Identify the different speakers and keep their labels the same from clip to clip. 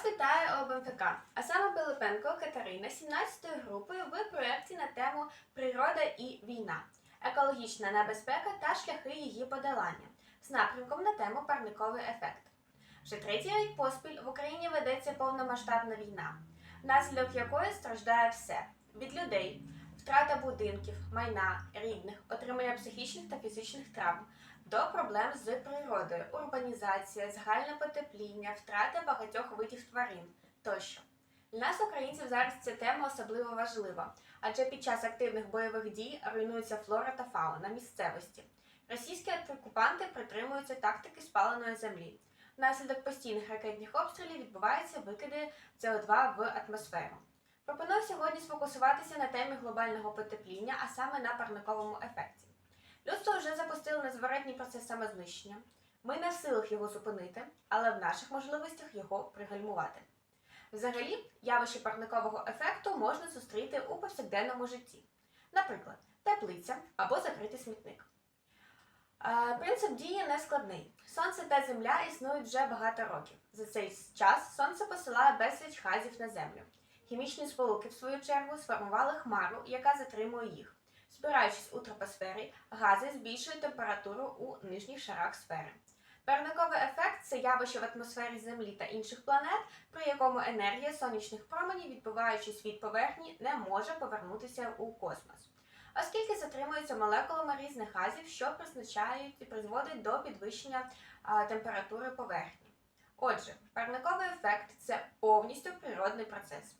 Speaker 1: Вас вітає ОБМФК, а саме Пилипенко Катерина 17-ї групою в проєкті на тему Природа і війна, екологічна небезпека та шляхи її подолання з напрямком на тему парниковий ефект. Вже третій рік поспіль в Україні ведеться повномасштабна війна, внаслідок якої страждає все від людей, втрата будинків, майна, рідних, отримання психічних та фізичних травм, до проблем з природою, урбанізація, загальне потепління, втрата багатьох видів тварин тощо. Для нас, українців, зараз ця тема особливо важлива, адже під час активних бойових дій руйнується флора та фауна місцевості. Російські окупанти притримуються тактики спаленої землі. Внаслідок постійних ракетних обстрілів відбуваються викиди СО2 в атмосферу. Пропоную сьогодні сфокусуватися на темі глобального потепління, а саме на парниковому ефекті. Людство вже запустило незворотній процес самознищення. Ми в силах його зупинити, але в наших можливостях його пригальмувати. Взагалі, явище парникового ефекту можна зустріти у повсякденному житті, наприклад, теплиця або закритий смітник. Е, Принцип дії не складний. Сонце та земля існують вже багато років. За цей час сонце посилає безліч газів на землю. Хімічні сполуки, в свою чергу, сформували хмару, яка затримує їх. Збираючись у тропосфері, гази збільшують температуру у нижніх шарах сфери. Парниковий ефект це явище в атмосфері Землі та інших планет, при якому енергія сонячних променів, відбиваючись від поверхні, не може повернутися у космос. Оскільки затримуються молекулами різних газів, що призначають і призводить до підвищення а, температури поверхні. Отже, парниковий ефект це повністю природний процес.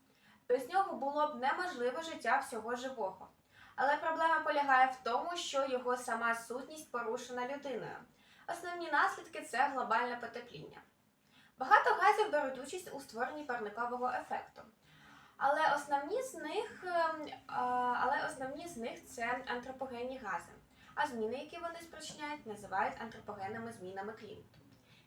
Speaker 1: Без нього було б неможливе життя всього живого. Але проблема полягає в тому, що його сама сутність порушена людиною. Основні наслідки це глобальне потепління. Багато газів беруть участь у створенні парникового ефекту. Але основні з них, ем, але основні з них це антропогенні гази. А зміни, які вони спричиняють, називають антропогенними змінами клімату.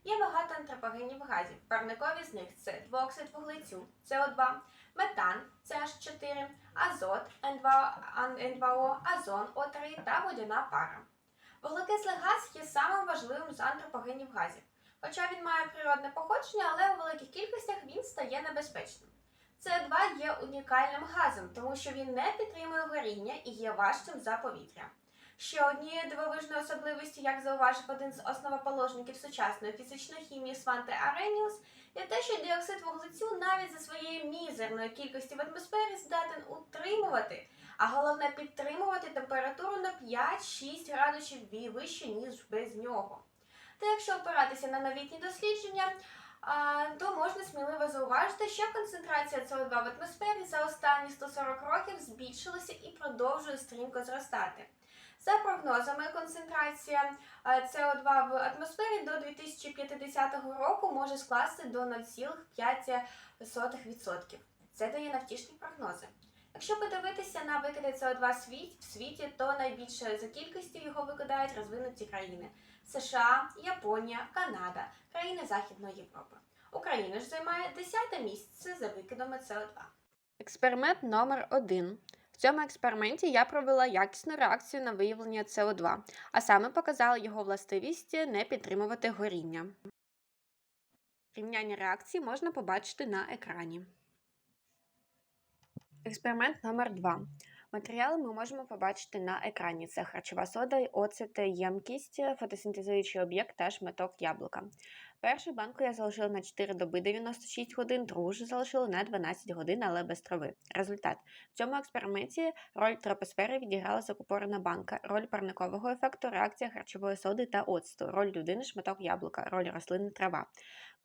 Speaker 1: Є багато антропогенів газів. Парникові з них це двооксид вуглецю, СО2, метан, CH4, азот, N2, N2O, азон, О3 та водяна пара. Вуглекислий газ є самим важливим з антропогенів газів. Хоча він має природне походження, але у великих кількостях він стає небезпечним. СО2 є унікальним газом, тому що він не підтримує горіння і є важчим за повітря. Ще однією дивовижною особливістю, як зауважив один з основоположників сучасної фізичної хімії Сванте Ареніус, є те, що діоксид вуглецю навіть за своєю мізерною кількістю в атмосфері здатен утримувати, а головне підтримувати температуру на 5-6 градусів вище, ніж без нього. Та якщо опиратися на новітні дослідження, то можна сміливо зауважити, що концентрація СО2 в атмосфері за останні 140 років збільшилася і продовжує стрімко зростати. За прогнозами, концентрація е, СО2 в атмосфері до 2050 року може скласти до 0,5%. Це дає навтішні прогнози. Якщо подивитися на викиди СО2 в світі, то найбільше за кількістю його викидають розвинуті країни США, Японія, Канада, країни Західної Європи. Україна ж займає 10 місце за викидами СО2.
Speaker 2: Експеримент номер 1 В цьому експерименті я провела якісну реакцію на виявлення СО2, а саме показала його властивість не підтримувати горіння. Рівняння реакції можна побачити на екрані. Експеримент номер 2 Матеріали ми можемо побачити на екрані. Це харчова сода, оцет, ємкість, фотосинтезуючий об'єкт та шматок яблука. Першу банку я залишила на 4 доби 96 годин, другу ж залишила на 12 годин, але без трави. Результат. В цьому експерименті роль тропосфери відіграла закупорена банка, роль парникового ефекту, реакція харчової соди та оцту, роль людини шматок яблука, роль рослини трава.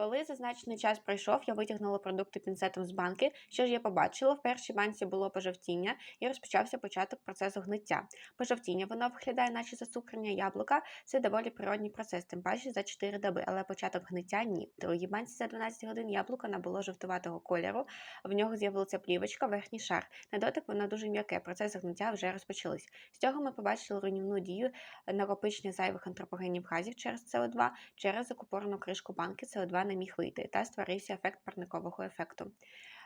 Speaker 2: Коли зазначений час пройшов, я витягнула продукти пінцетом з банки. Що ж я побачила? В першій банці було пожовтіння і розпочався початок процесу гниття. Пожовтіння воно виглядає, наче зацукрення яблука. Це доволі природній процес, тим паче за 4 доби, але початок гниття ні. В другій банці за 12 годин яблуко набуло жовтуватого кольору, в нього з'явилася плівочка, верхній шар. На дотик воно дуже м'яке, процес гниття вже розпочались. З цього ми побачили руйнівну дію накопичення зайвих антропогенів газів через СО2, через закупорену кришку банки СО2 не міг вийти, та створився ефект парникового ефекту.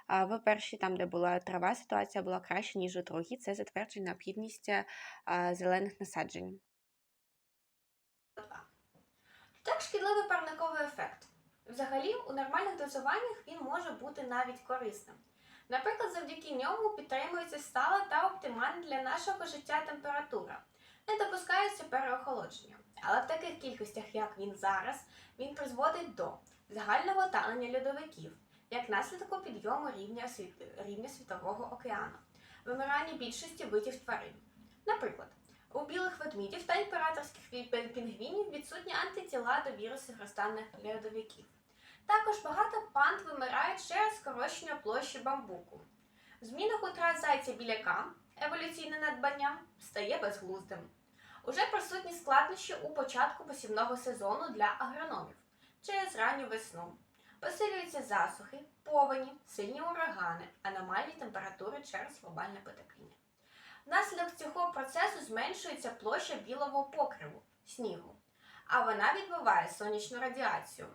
Speaker 2: В першій, там, де була трава, ситуація була краща, ніж у другій. Це затверджує необхідність зелених насаджень.
Speaker 1: Так шкідливий парниковий ефект. Взагалі, у нормальних дозуваннях він може бути навіть корисним. Наприклад, завдяки ньому підтримується стала та оптимальна для нашого життя температура, не допускається переохолодження. Але в таких кількостях, як він зараз, він призводить до загального танення льодовиків, як наслідку підйому рівня, рівня світового океану, вимирання більшості видів тварин. Наприклад, у білих ведмідів та імператорських пінгвінів відсутні антитіла до вірусів розтаних льодовиків. Також багато панд вимирають через скорочення площі бамбуку. В змінах утрат зайця біляка еволюційне надбання стає безглуздим. Уже присутні складнощі у початку посівного сезону для агрономів через ранню весну. Посилюються засухи, повені, сильні урагани, аномальні температури через глобальне потепління. Внаслідок цього процесу зменшується площа білого покриву снігу, а вона відбиває сонячну радіацію.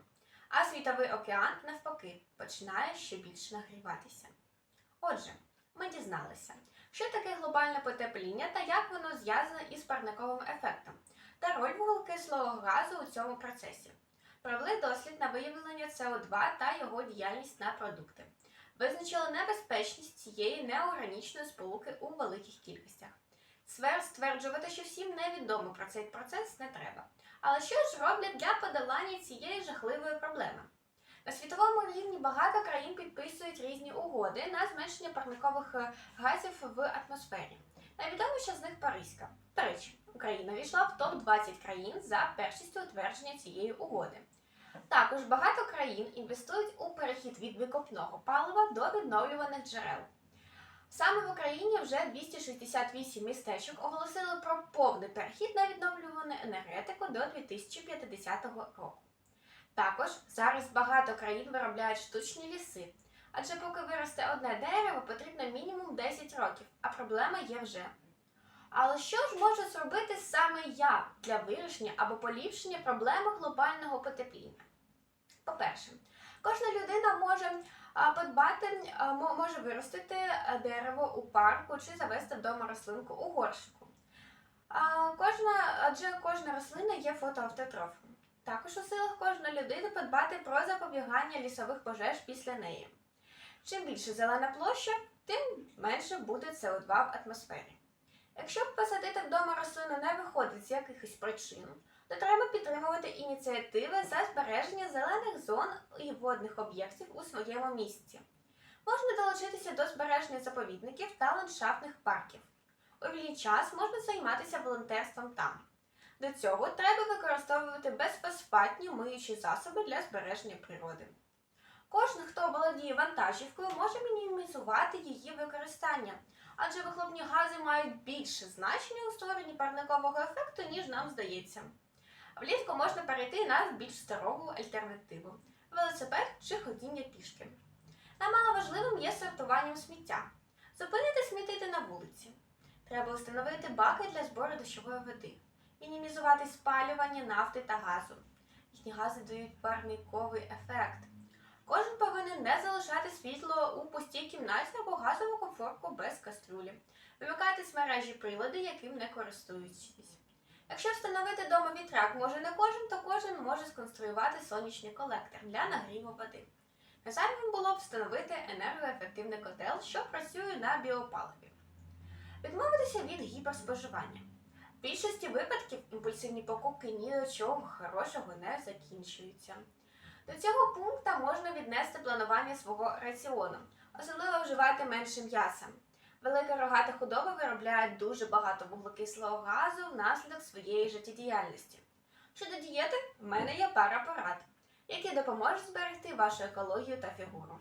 Speaker 1: А світовий океан, навпаки, починає ще більше нагріватися. Отже, ми дізналися, що таке глобальне потепління та як воно зв'язане із парниковим ефектом, та роль вуглекислого газу у цьому процесі. Провели дослід на виявлення СО2 та його діяльність на продукти. Визначили небезпечність цієї неорганічної сполуки у великих кількостях. Стверджувати, що всім невідомо про цей процес не треба. Але що ж роблять для подолання цієї жахливої проблеми? На світовому рівні багато країн підписують різні угоди на зменшення парникових е, газів в атмосфері. Найвідоміша з них Паризька. До речі, Україна війшла в топ-20 країн за першістю утвердження цієї угоди. Також багато країн інвестують у перехід від викопного палива до відновлюваних джерел. Саме в Україні вже 268 містечок оголосили про повний перехід на відновлювану енергетику до 2050 року. Також зараз багато країн виробляють штучні ліси, адже поки виросте одне дерево, потрібно мінімум 10 років, а проблема є вже. Але що ж може зробити саме я для вирішення або поліпшення проблеми глобального потепління? По-перше, кожна людина може подбати, може виростити дерево у парку чи завести вдома рослинку у горщику. Кожна, адже кожна рослина є фотоавтотрофом. Також у силах кожної людини подбати про запобігання лісових пожеж після неї. Чим більше зелена площа, тим менше буде СО2 в атмосфері. Якщо посадити вдома рослину не виходить з якихось причин, то треба підтримувати ініціативи за збереження зелених зон і водних об'єктів у своєму місті. Можна долучитися до збереження заповідників та ландшафтних парків. У вільний час можна займатися волонтерством там. До цього треба використовувати безфосфатні миючі засоби для збереження природи. Кожен, хто володіє вантажівкою, може мінімізувати її використання, адже вихлопні гази мають більше значення у створенні парникового ефекту, ніж нам здається. Влітку можна перейти на більш здорову альтернативу велосипед чи ходіння пішки. Намало важливим є сортування сміття. Зупинити смітити на вулиці. Треба встановити баки для збору дощової води, мінімізувати спалювання нафти та газу. Їхні гази дають парниковий ефект. Кожен повинен не залишати світло у пустій кімнаті або газову комфорку без каструлі, вимикати з мережі прилади, яким не користуючись. Якщо встановити вдома вітрак може не кожен, то кожен може сконструювати сонячний колектор для нагріву води. Найзайвим було б встановити енергоефективний котел, що працює на біопаливі. Відмовитися від гіперспоживання. В більшості випадків імпульсивні покупки ні до чого хорошого не закінчуються. До цього пункту можна віднести планування свого раціону, особливо вживати менше м'яса. Велика рогата худоба виробляє дуже багато вуглекислого газу внаслідок своєї життєдіяльності. Щодо дієти, в мене є пара порад, які допоможуть зберегти вашу екологію та фігуру.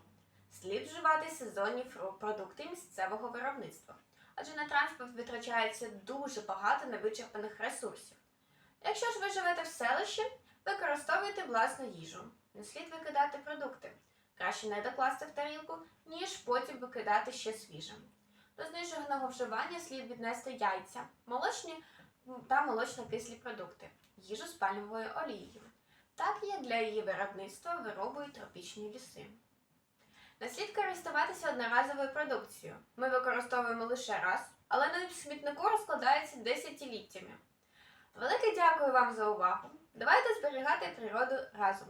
Speaker 1: Слід вживати сезонні продукти місцевого виробництва, адже на транспорт витрачається дуже багато невичерпаних ресурсів. Якщо ж ви живете в селищі, використовуйте власну їжу. Не слід викидати продукти. Краще не докласти в тарілку, ніж потім викидати ще свіже. До зниженого вживання слід віднести яйця, молочні та молочно-кислі продукти, їжу з пальмовою олією. Так як для її виробництва виробують тропічні ліси. Не слід користуватися одноразовою продукцією. Ми використовуємо лише раз, але на смітнику розкладається десятиліттями. Велике дякую вам за увагу. Давайте зберігати природу разом.